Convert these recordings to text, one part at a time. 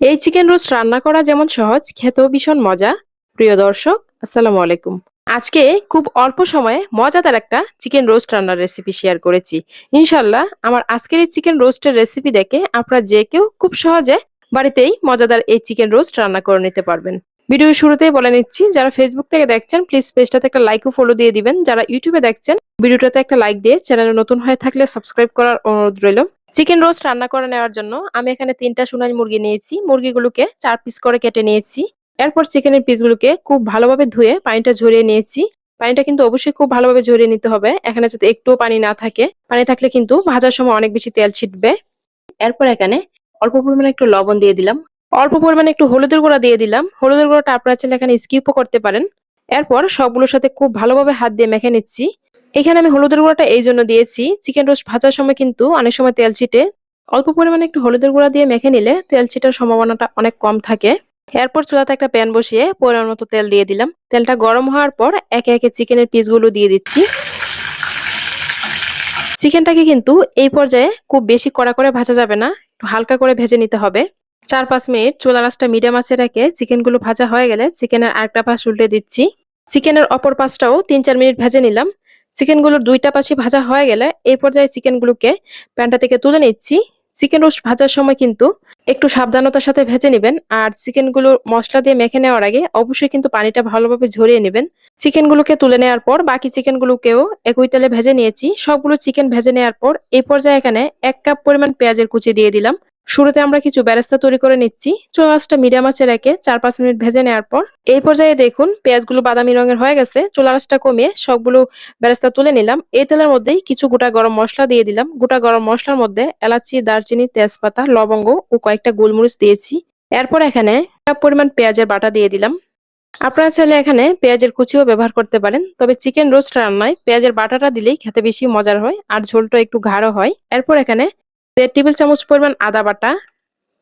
এই chicken roast রান্না করা যেমন সহজ, খেতেও ভীষণ মজা। প্রিয় দর্শক, আসসালামু আলাইকুম। আজকে খুব অল্প সময়ে মজাদার একটা চিকেন রোস্ট রান্নার রেসিপি শেয়ার করেছি। ইনশাল্লাহ আমার আজকের এই চিকেন রোস্টের রেসিপি দেখে আপনারা যে কেউ খুব সহজে বাড়িতেই মজাদার এই চিকেন রোস্ট রান্না করে নিতে পারবেন। ভিডিওর শুরুতেই বলে নিচ্ছি, যারা ফেসবুক থেকে দেখছেন প্লিজ পেজটাতে একটা লাইক ও ফলো দিয়ে দিবেন। যারা ইউটিউবে দেখছেন, ভিডিওটাতে একটা লাইক দিয়ে চ্যানেলে নতুন হয়ে থাকলে সাবস্ক্রাইব করার অনুরোধ রইল। চিকেন রোস্ট রান্না করে নেওয়ার জন্য আমি এখানে তিনটা সোনালি মুরগি নিয়েছি। মুরগিগুলোকে চার পিস করে কেটে নিয়েছি। এরপর চিকেনের পিসগুলোকে খুব ভালোভাবে ধুয়ে পানিটা ঝরিয়ে নিয়েছি। পানিটা কিন্তু অবশ্যই খুব ভালোভাবে ঝরিয়ে নিতে হবে। এখানে যাতে একটুও পানি না থাকে। পানি থাকলে কিন্তু ভাজার সময় অনেক বেশি তেল ছিটবে। এরপর এখানে অল্প পরিমাণে একটু লবণ দিয়ে দিলাম। অল্প পরিমাণে একটু হলুদের গুঁড়া দিয়ে দিলাম। হলুদের গুঁড়াটা আপনারা চাইলে এখানে স্কিপও করতে পারেন। এরপর সবগুলোর সাথে খুব ভালোভাবে হাত দিয়ে মেখে নিচ্ছি। এখানে আমি হলুদের গুঁড়াটা এই জন্য দিয়েছি। চিকেন রোস্ট ভাজার সময় কিন্তু অনেক সময় তেল ছিটে। অল্প পরিমাণে একটু হলুদের গুঁড়া দিয়ে মেখে নিলে তেল ছিটার সম্ভাবনাটা অনেক কম থাকে। এরপর চুলাতে একটা প্যান বসিয়ে পরিমাণ মতো তেল দিয়ে দিলাম। তেলটা গরম হওয়ার পর একে একে চিকেনের পিসগুলো দিয়ে দিচ্ছি। চিকেনটাকে কিন্তু এই পর্যায়ে খুব বেশি কড়া করে ভাজা যাবে না, একটু হালকা করে ভেজে নিতে হবে। চার পাঁচ মিনিট চুলা রাসটা মিডিয়াম আঁচে রেখে চিকেনগুলো ভাজা হয়ে গেলে চিকেনের আরেকটা পাশ উল্টে দিচ্ছি। চিকেনের অপর পাশটাও তিন চার মিনিট ভেজে নিলাম। চিকেনগুলোর দুইটা পাশে ভাজা হয়ে গেলে এই পর্যায়ে চিকেনগুলোকে প্যানটা থেকে তুলে নিচ্ছি। চিকেন রোস্ট ভাজার সময় কিন্তু একটু সাবধানতার সাথে ভেজে নেবেন আর চিকেনগুলো মশলা দিয়ে মেখে নেওয়ার আগে অবশ্যই কিন্তু পানিটা ভালোভাবে ঝরিয়ে নেবেন। চিকেনগুলোকে তুলে নেওয়ার পর বাকি চিকেনগুলোকেও একই তেলে ভেজে নিয়েছি। সবগুলো চিকেন ভেজে নেওয়ার পর এই পর্যায়ে এখানে এক কাপ পরিমাণ পেঁয়াজের কুচি দিয়ে দিলাম। শুরুতে আমরা কিছু বেরেস্তা তৈরি করে নিচ্ছি। চুলাসটা মিডিয়াম আঁচে রেখে চার পাঁচ মিনিট ভেজে নেওয়ার পর এই পর্যায়ে দেখুন পেঁয়াজগুলো বাদামি রঙের হয়ে গেছে। চুলাসটা কমিয়ে সবগুলো বেরেস্তা তুলে নিলাম। এই তেলের মধ্যেই কিছু গোটা গরম মশলা দিয়ে দিলাম। গোটা গরম মশলার মধ্যে এলাচি, দারচিনি, তেজপাতা, লবঙ্গ ও কয়েকটা গোলমরিচ দিয়েছি। এরপর এখানে কাপ পরিমাণ পেঁয়াজের বাটা দিয়ে দিলাম। আপনারা চাইলে এখানে পেঁয়াজের কুচিও ব্যবহার করতে পারেন। তবে চিকেন রোস্ট রান্নায় পেঁয়াজের বাটাটা দিলেই খেতে বেশি মজার হয় আর ঝোলটা একটু গাঢ় হয়। এরপর এখানে দেড় টেবিল চামচ পরিমাণ আদা বাটা,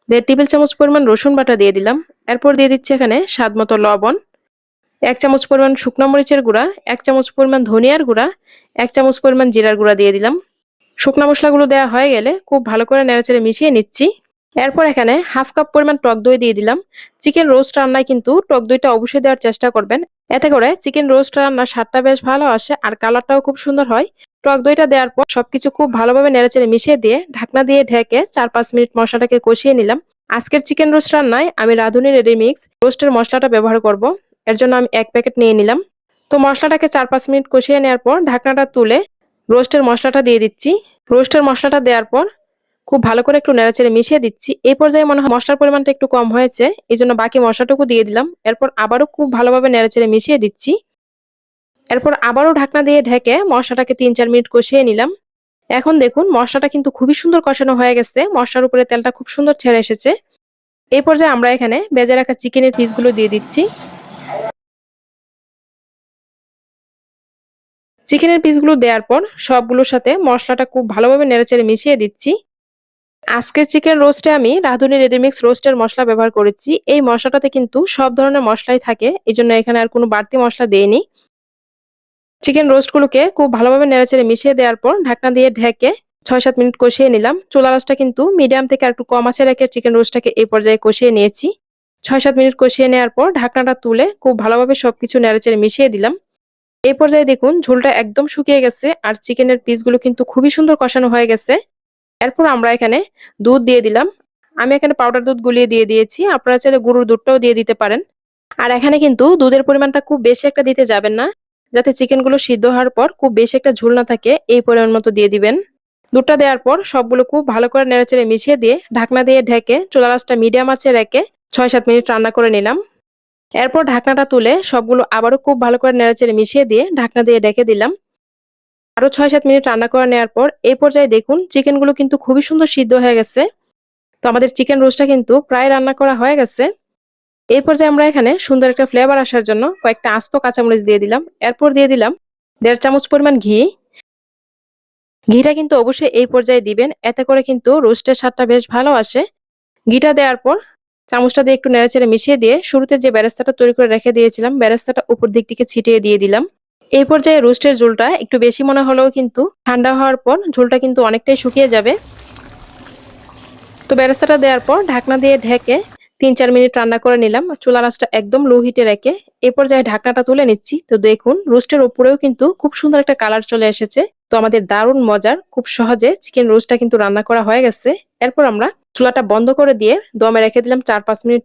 দেড় টেবিল চামচ পরিমাণ রসুন বাটা দিয়ে দিলাম। এরপর দিয়ে দিচ্ছি এখানে স্বাদ মতো লবণ, এক চামচ পরিমাণ শুকনো মরিচের গুঁড়া, এক চামচ পরিমাণ ধনিয়ার গুঁড়া, এক চামচ পরিমাণ জিরার গুঁড়া দিয়ে দিলাম। শুকনো মশলাগুলো দেওয়া হয়ে গেলে খুব ভালো করে নেড়াচেড়ে মিশিয়ে নিচ্ছি। এরপর এখানে হাফ কাপ পরিমাণ টক দই দিয়ে দিলাম। চিকেন রোস্ট রান্নায় কিন্তু টক দইটা অবশ্যই দেওয়ার চেষ্টা করবেন। এতে করে চিকেন রোস্ট রান্নার স্বাদটা বেশ ভালো আসে আর কালারটাও খুব সুন্দর হয়। টক দইটা দেওয়ার পর সবকিছু খুব ভালোভাবে নেড়েচেড়ে মিশিয়ে দিয়ে ঢাকনা দিয়ে ঢেকে চার পাঁচ মিনিট মশলাটাকে কষিয়ে নিলাম। আজকের চিকেন রোস্ট রান্নায় আমি রাঁধুনি রেডিমিক্স রোস্টের মশলাটা ব্যবহার করব। এর জন্য আমি এক প্যাকেট নিয়ে নিলাম। তো মশলাটাকে চার পাঁচ মিনিট কষিয়ে নেওয়ার পর ঢাকনাটা তুলে রোস্টের মশলাটা দিয়ে দিচ্ছি। রোস্টের মশলাটা দেওয়ার পর খুব ভালো করে একটু নেড়াচেড়ে মিশিয়ে দিচ্ছি। এই পর্যায়ে মনে হয় মশলার পরিমাণটা একটু কম হয়েছে এই জন্য বাকি মশলাটুকু দিয়ে দিলাম। এরপর আবারও খুব ভালোভাবে নেড়াচেড়ে মিশিয়ে দিচ্ছি। এরপর আবারও ঢাকনা দিয়ে ঢেকে মশলাটাকে তিন চার মিনিট কষিয়ে নিলাম। এখন দেখুন, মশলাটা কিন্তু খুবই সুন্দর কষানো হয়ে গেছে। মশলার উপরে তেলটা খুব সুন্দর ছেড়ে এসেছে। এই পর্যায়ে আমরা এখানে বেজে রাখা চিকেনের পিসগুলো দিয়ে দিচ্ছি। চিকেনের পিসগুলো দেওয়ার পর সবগুলোর সাথে মশলাটা খুব ভালোভাবে নেড়েচেড়ে মিশিয়ে দিচ্ছি। আজকের চিকেন রোস্টে আমি রাঁধুনি রেডিমিক্স রোস্টের মশলা ব্যবহার করেছি। এই মশলাটাতে কিন্তু সব ধরনের মশলাই থাকে এই জন্য এখানে আর কোনো বাড়তি মশলা দেয়নি চিকেন রোস্টগুলোকে খুব ভালোভাবে নেড়েচেড়ে মিশিয়ে দেওয়ার পর ঢাকনা দিয়ে ঢেকে ছয় সাত মিনিট কষিয়ে নিলাম। চুলা রাসটা কিন্তু মিডিয়াম থেকে একটু কম আছে রেখে চিকেন রোস্টটাকে এই পর্যায়ে কষিয়ে নিয়েছি। ছয় সাত মিনিট কষিয়ে নেওয়ার পর ঢাকনাটা তুলে খুব ভালোভাবে সবকিছু নেড়েচেড়ে মিশিয়ে দিলাম। এই পর্যায়ে দেখুন ঝোলটা একদম শুকিয়ে গেছে, আর চিকেনের পিসগুলো কিন্তু খুবই সুন্দর কষানো হয়ে গেছে। এরপর আমরা এখানে দুধ দিয়ে দিলাম। আমি এখানে পাউডার দুধ গুলিয়ে দিয়ে দিয়েছি। আপনারা চাইলে গরুর দুধটাও দিয়ে দিতে পারেন। আর এখানে কিন্তু দুধের পরিমাণটা খুব বেশি একটা দিতে যাবেন না। যাতে চিকেনগুলো সিদ্ধ হওয়ার পর খুব বেশি একটা ঝোল না থাকে, এই পরিমাণ মতো দিয়ে দিবেন। দুধটা দেওয়ার পর সবগুলো খুব ভালো করে নেড়েচেড়ে মিশিয়ে দিয়ে ঢাকনা দিয়ে ঢেকে চুলা রাসটা মিডিয়াম আছে রেখে ছয় সাত মিনিট রান্না করে নিলাম। এরপর ঢাকনাটা তুলে সবগুলো আবারও খুব ভালো করে নেড়েচেড়ে মিশিয়ে দিয়ে ঢাকনা দিয়ে ঢেকে দিলাম। আরও ছয় সাত মিনিট রান্না করে নেওয়ার পর এই পর্যায়ে দেখুন চিকেনগুলো কিন্তু খুবই সুন্দর সিদ্ধ হয়ে গেছে। তো আমাদের চিকেন রোস্টটা কিন্তু প্রায় রান্না করা হয়ে গেছে। এই পর্যায়ে আমরা এখানে সুন্দর একটা ফ্লেভার আসার জন্য কয়েকটা আস্ত কাঁচামরিচ দিয়ে দিলাম। এরপর দিয়ে দিলাম দেড় চামচ পরিমাণ ঘি। ঘিটা কিন্তু অবশ্যই এই পর্যায়ে দিবেন, এতে করে কিন্তু রোস্টের স্বাদটা বেশ ভালো আসে। ঘিটা দেওয়ার পর চামচটা দিয়ে একটু নেড়েচেড়ে মিশিয়ে দিয়ে শুরুতে যে ব্যারেস্তাটা তৈরি করে রেখে দিয়েছিলাম, ব্যারেস্তাটা উপর দিক থেকে ছিটিয়ে দিয়ে দিলাম। এই পর্যায়ে রোস্টের ঝোলটা একটু বেশি মনে হলেও কিন্তু ঠান্ডা হওয়ার পর ঝোলটা কিন্তু অনেকটাই শুকিয়ে যাবে। তো ব্যারেস্তাটা দেওয়ার পর ঢাকনা দিয়ে ঢেকে তিন চার মিনিট রান্না করে নিলাম। চুলা রাসটা একদম লো হিটে রেখে এ পর্যায়ে ঢাকনাটা তুলে নিচ্ছি। তো দেখুন, রোস্টের উপরেও কিন্তু খুব সুন্দর একটা কালার চলে এসেছে। তো আমাদের দারুণ মজার, খুব সহজে চিকেন রোস্টটা কিন্তু রান্না করা হয়ে গেছে। এরপর আমরা চুলাটা বন্ধ করে দিয়ে দমে রেখে দিলাম চার পাঁচ মিনিট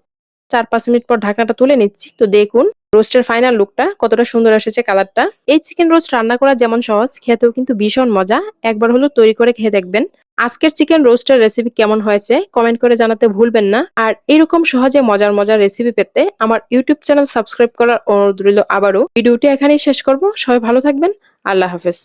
চার পাঁচ মিনিট পর ঢাকনাটা তুলে নিচ্ছি। তো দেখুন, রোস্টের ফাইনাল লুকটা কতটা সুন্দর এসেছে কালারটা এই চিকেন রোস্ট রান্না করা যেমন সহজ, খেতেও কিন্তু ভীষণ মজা। একবার হলো তৈরি করে খেয়ে দেখবেন। আজকের চিকেন রোস্টের রেসিপি কেমন হয়েছে কমেন্ট করে জানাতে ভুলবেন না। আর এরকম সহজে মজার মজার রেসিপি পেতে আমার ইউটিউব চ্যানেল সাবস্ক্রাইব করার অনুরোধ রইল আবারও। ভিডিওটি এখানেই শেষ করব। সবাই ভালো থাকবেন। আল্লাহ হাফেজ।